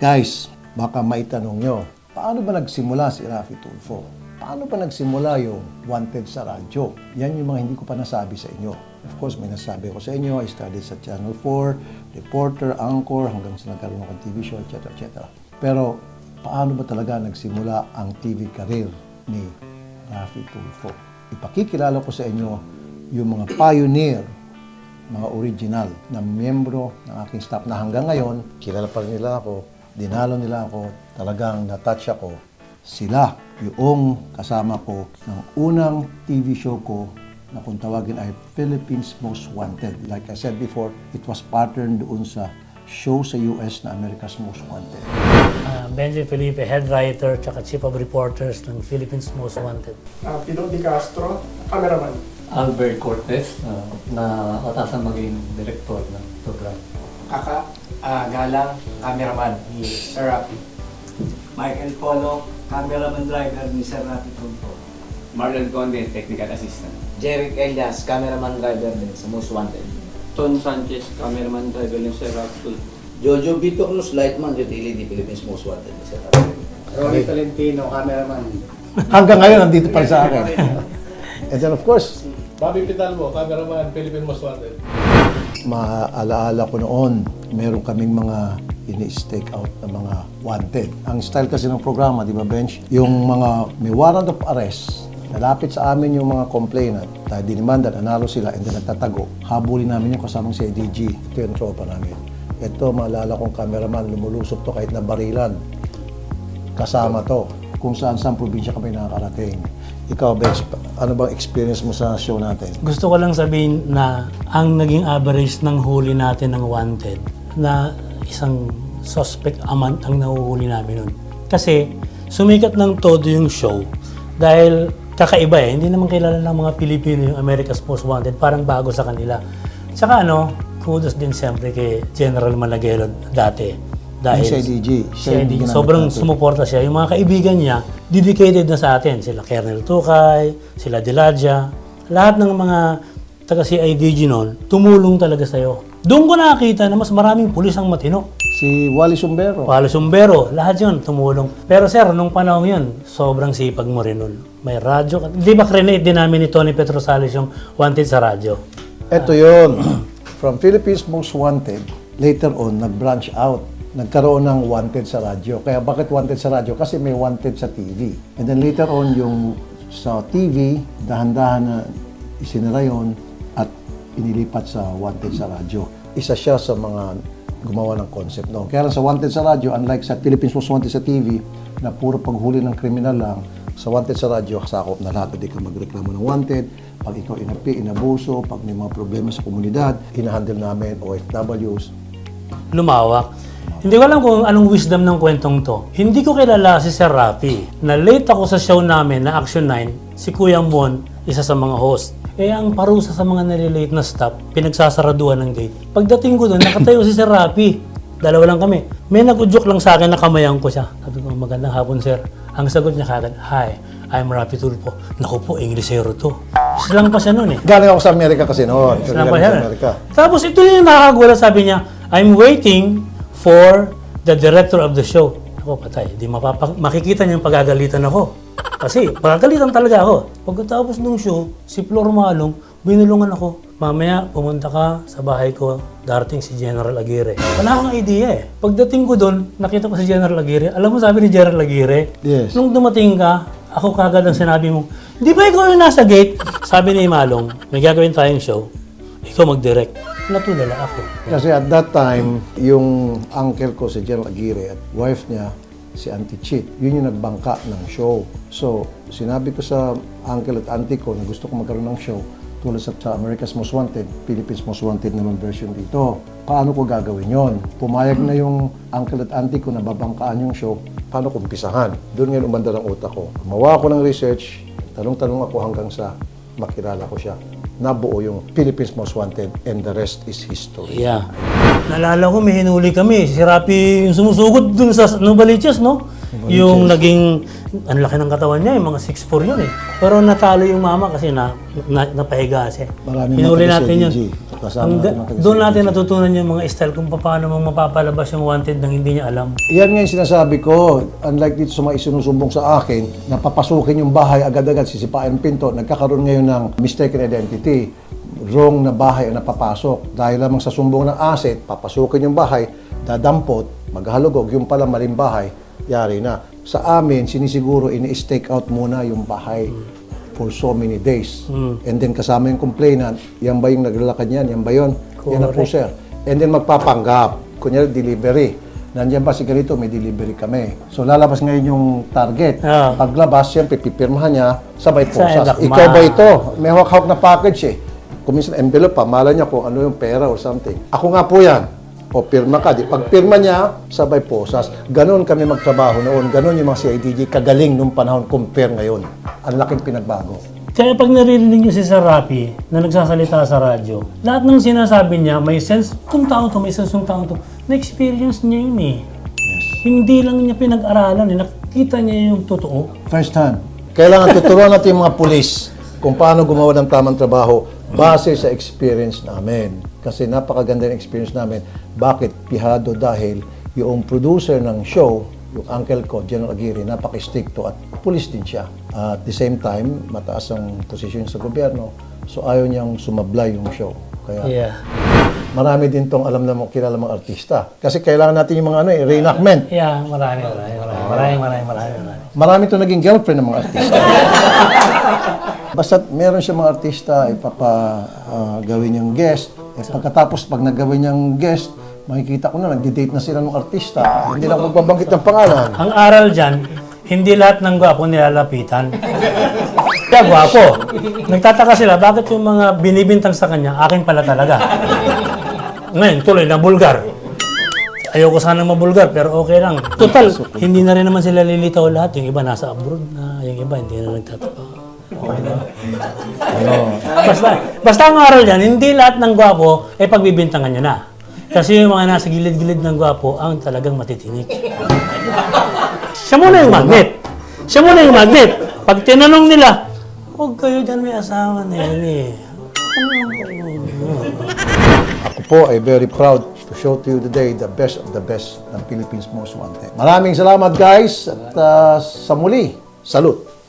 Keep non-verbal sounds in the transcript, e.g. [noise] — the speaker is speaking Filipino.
Guys, baka maitanong nyo, paano ba nagsimula si Rafi Tulfo? Paano ba nagsimula yung Wanted sa radyo? Yan yung mga hindi ko pa nasabi sa inyo. Of course, may nasabi ko sa inyo. I studied sa Channel 4, reporter, anchor, hanggang sa nagkaroon ako ng TV show, etc. etc. Pero, paano ba talaga nagsimula ang TV career ni Rafi Tulfo? Ipakikilala ko sa inyo yung mga pioneer mga original na miyembro ng aking staff na hanggang ngayon, kilala pa rin nila ako, dinalo nila ako, talagang natouch ako. Sila yung kasama ko ng unang TV show ko na kung tawagin ay Philippines Most Wanted. Like I said before, it was patterned doon sa show sa US na America's Most Wanted. Uh, Benji Felipe, head writer, tsaka chief of reporters ng Philippines Most Wanted. uh, Pino Di Castro, cameraman. Albert Cortez uh, na katasan maging director ng program. Kaka ah, Galang, cameraman ni Sir Rafi. Michael Polo, cameraman driver ni Sir Rafi Tulfo. Marlon Conde, technical assistant. Jeric Elias, cameraman driver din sa Most Wanted. Ton Sanchez, cameraman driver ng Sir Raptul. Jojo Vito Cruz, Lightman, Utility, Philippines Most Wanted. Isa Ronnie Tolentino, cameraman. Hanggang ngayon, nandito pa sa akin. [laughs] And then of course, Bobby Pitalmo, cameraman, Philippine Most Wanted. Maalaala ko noon, meron kaming mga ini-stake out na mga wanted. Ang style kasi ng programa, di ba, Bench? Yung mga may warrant of arrest, nalapit sa amin yung mga complainant, dahil dinimanda, nanalo sila, and then nagtatago. Habulin namin yung kasamang si ADG. Ito yung tropa namin. Ito, maalala kong cameraman, lumulusok to kahit na barilan. Kasama to. Kung saan saan probinsya kami nakakarating. Ikaw, Bench, ano bang experience mo sa show natin? Gusto ko lang sabihin na ang naging average ng huli natin ng wanted na isang suspect amount ang nahuhuli namin nun. Kasi sumikat ng todo yung show dahil kakaiba eh. Hindi naman kilala ng mga Pilipino yung America's Most Wanted. Parang bago sa kanila. Tsaka ano, kudos din siyempre kay General Malaguelo dati. Dahil si siya si ginamit sobrang natin. sumuporta siya. Yung mga kaibigan niya, dedicated na sa atin. Sila Colonel Tukay, sila Diladja. Lahat ng mga taga CIDG noon, tumulong talaga sa'yo. Doon ko nakakita na mas maraming pulis ang matino. Si Wally Sumbero. Palo Sumbero, lahat yun, tumulong. Pero sir, nung panahon yun, sobrang sipag mo rin nun. May radyo. Di ba crenate din namin ni Tony Petrosales yung wanted sa radyo? Ito yon [clears throat] From Philippines Most Wanted, later on, nag-branch out. Nagkaroon ng wanted sa radyo. Kaya bakit wanted sa radyo? Kasi may wanted sa TV. And then later on, yung sa TV, dahan-dahan na isinara yun at inilipat sa wanted sa radyo. Isa siya sa mga gumawa ng concept noon. Kaya lang sa wanted sa radyo, unlike sa Philippines Most Wanted sa TV, na puro paghuli ng kriminal lang, sa wanted sa radyo, sakop na lahat. Hindi ka magreklamo ng wanted. Pag ikaw inapi, inabuso, pag may mga problema sa komunidad, inahandle namin OFWs. lumawak. Hindi ko alam kung anong wisdom ng kwentong to. Hindi ko kilala si Sir Rafi. Na late ako sa show namin na Action 9, si Kuya Mon, isa sa mga host. Eh, ang parusa sa mga nalilate na staff, pinagsasaraduhan ng gate. Pagdating ko doon, nakatayo si Sir Rafi. Dalawa lang kami. May nag-udyok lang sa akin na kamayan ko siya. Sabi ko, magandang hapon, sir. Ang sagot niya kagad, Hi, I'm Rafi Tulpo. Naku po, Inglesero to. Silang pa siya noon eh. Galing ako sa Amerika kasi noon. Sila Galing pa. Amerika. Tapos ito yung nakakagulat, sabi niya, I'm waiting for the director of the show. Ako, patay. Di mapapa- makikita niya yung pagagalitan ako. Kasi, pagagalitan talaga ako. Pagkatapos ng show, si Flor Malong, binulungan ako. Mamaya, pumunta ka sa bahay ko, darating si General Aguirre. Wala akong idea eh. Pagdating ko doon, nakita ko si General Aguirre. Alam mo sabi ni General Aguirre, Yes. Nung dumating ka, ako kagad ang sinabi mo, di ba ikaw yung nasa gate? Sabi ni Malong, may gagawin tayong show. Ikaw mag-direct. Natulala ako. Kasi at that time, yung uncle ko si General Aguirre at wife niya, si Auntie Chit, yun yung nagbangka ng show. So, sinabi ko sa uncle at auntie ko na gusto ko magkaroon ng show tulad sa, sa America's Most Wanted, Philippines Most Wanted naman version dito. Paano ko gagawin yon? Pumayag na yung uncle at auntie ko na babangkaan yung show. Paano ko umpisahan? Doon ngayon umanda ng utak ko. Gumawa ako ng research, talong-talong ako hanggang sa makilala ko siya. Nabuo yung Philippines Most Wanted and the rest is history. Yeah. Nalala ko, may hinuli kami. Si Rapi yung sumusugod dun sa Novaliches, no? Yung naging, ang laki ng katawan niya, yung mga 6'4 yun eh. Pero natalo yung mama kasi na, na napahiga siya. Maraming Hinuli natin yun. Kasama Ang, taga doon natin natutunan yung mga style kung paano mo mapapalabas yung wanted nang hindi niya alam. Yan nga yung sinasabi ko, unlike dito sa mga isinusumbong sa akin, na papasukin yung bahay agad-agad, sisipain ang pinto, nagkakaroon ngayon ng mistaken identity. Wrong na bahay ang napapasok. Dahil lamang sa sumbong ng asset, papasukin yung bahay, dadampot, maghalugog, yung pala maling bahay, yari na. Sa amin, sinisiguro, ini-stake out muna yung bahay for so many days. And then kasama yung complainant, yan ba yung naglalakad yan? Yan ba yun? Yan na po, sir. And then magpapanggap. Kunyari, delivery. Nandiyan ba si ganito, may delivery kami. So lalabas ngayon yung target. Ah. Paglabas, siyempre, pipirmahan niya, sabay Sa posas. edakma. Ikaw ba ito? May hawak-hawak na package eh. Kung minsan envelope pa, mala niya kung ano yung pera or something. Ako nga po yan. O pirma ka. Di pag pirma niya, sabay posas. Ganon kami magtrabaho noon. Ganon yung mga CIDG kagaling nung panahon compare ngayon. Ang laking pinagbago. Kaya pag naririnig niyo si Sir Rapi na nagsasalita sa radyo, lahat ng sinasabi niya, may sense, kung tao to, may sense kung tao to, na-experience niya yun eh. Hindi lang niya pinag-aralan eh, nakita niya yung totoo. First hand. Kailangan tuturuan natin yung mga pulis kung paano gumawa ng tamang trabaho base sa experience namin. Kasi napakaganda ng experience namin. Bakit? Pihado dahil yung producer ng show, yung uncle ko, General Aguirre, napaka-stricto at pulis din siya. at the same time, mataas ang posisyon sa gobyerno. So ayaw niyang sumablay yung show. Kaya Yeah. marami din tong alam na mga kilala mga artista. Kasi kailangan natin yung mga ano eh, reenactment. Yeah, marami, marami, marami, marami, marami, marami, marami. Marami to naging girlfriend ng mga artista. [laughs] Basta meron siya mga artista, ipapa ah, gawin niyang guest. Eh, pagkatapos, pag nagawin niyang guest, makikita ko na, nagdi-date na sila ng artista. Hindi ako magbabanggit ng pangalan. Ang aral dyan, hindi lahat ng gwapo nilalapitan. Kaya gwapo. Nagtataka sila, bakit yung mga binibintang sa kanya, akin pala talaga. Ngayon, tuloy na bulgar. Ayoko sana mabulgar, pero okay lang. Total, hindi na rin naman sila lilitaw lahat. Yung iba nasa abroad na, yung iba hindi na nagtatapa. Na. Basta, basta ang aral dyan, hindi lahat ng gwapo ay pagbibintangan nyo na. Kasi yung mga nasa gilid-gilid ng gwapo, ang talagang matitinik. Siya muna yung magnet. Siya muna yung magnet. Pag tinanong nila, huwag kayo dyan may asawa na yun eh. Ako po ay very proud to show to you today the best of the best ng Philippines Most Wanted. Maraming salamat guys at ah, sa muli, salute!